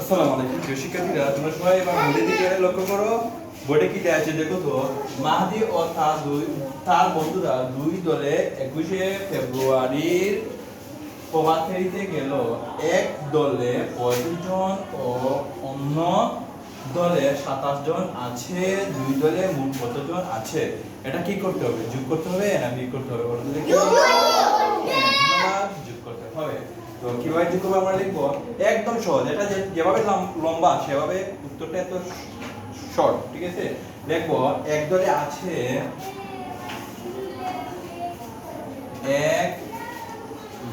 আসসালামু আলাইকুম, প্রিয় শিক্ষার্থীরা, তোমরা সবাই এবার বোর্ডের দিকে লক্ষ্য করো। বোর্ডে কি দেওয়া আছে দেখো তো, মাহাদি ও তার দুই তার বন্ধুরা দুই দলে একুশে ফেব্রুয়ারির প্রভাত গেল। এক দলে পঁয়ত্রিশ জন ও অন্য দলে সাতাশ জন আছে, দুই দলে মোট কতজন আছে? এটা কি করতে হবে? যোগ করতে হবে না বিয়োগ করতে হবে বলো তো দেখি? হ্যাঁ, ধন্যবাদ, যোগ করতে হবে করব আমরা লিখব একদম সহজ। এটা যেভাবে লম্বা সেভাবে উত্তরটা এত শর্ট ঠিক আছে? দেখব এক দলে আছে এক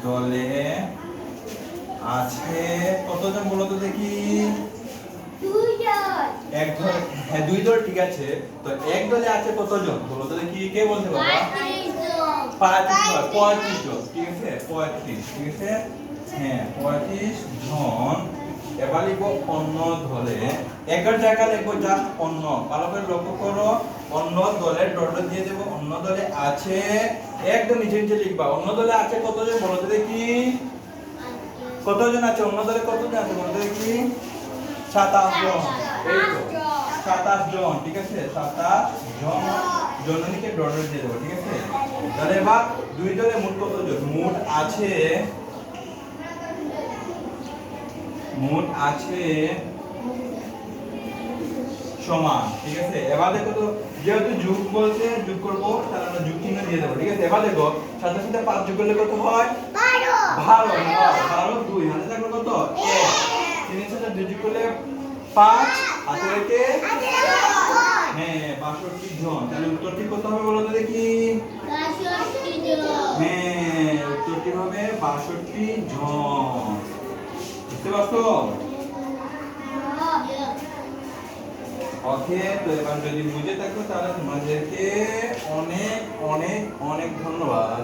দলে আছে কতজন বলো তো দেখি? এক দল হ্যাঁ দুই দল ঠিক আছে। তো এক দলে আছে কতজন? বলো তো দেখি কে বলতে পারবা? পঁয়ত্রিশ নয় পঁয়ত্রিশ জন। ঠিক আছে পঁয়ত্রিশ ঠিক আছে হ্যাঁ পঁয়ত্রিশ জন এবার লিখব অন্য দলে একের জায়গায় লিখব জাস্ট অন্য ভালো করে লক্ষ্য করো অন্য দলের ডট দিয়ে দেবো অন্য দলে আছে? একদম নিচে নিচে লিখবা অন্য দলে আছে কতজন বলো তো দেখি কতজন আছে? অন্য দলে কতজন আছে বলো তো দেখি সাতাশ জন। এই তো। সাতাশ জন ঠিক আছে? সাতাশ জন জননীকে ডলার দিয়ে দেবো ঠিক আছে? তাহলে এবার দুই দলে মোট কতজন মোট আছে মোট আছে সমান ঠিক আছে? এবার দেখো তো যেহেতু যুগ বলছে যোগ করব তাহলে আমরা যুগ চিহ্ন দিয়ে দেবো ঠিক আছে? এবার দেখো সাথে সাথে পাঁচ যোগ করলে কত হয়? ভালো বারো দুই হাতে থাকল কত? এক। তিনের সাথে দুই যোগ করলে পাঁচ হাতে হ্যাঁ বাষট্টি জন। তাহলে উত্তরটি কত হবে বলো তো দেখি। হ্যাঁ উত্তরটি হবে বাষট্টি জন। বুঝতে পারছ? ওকে তো এবার যদি বুঝে থাকো তাহলে তোমাদেরকে অনেক অনেক অনেক ধন্যবাদ।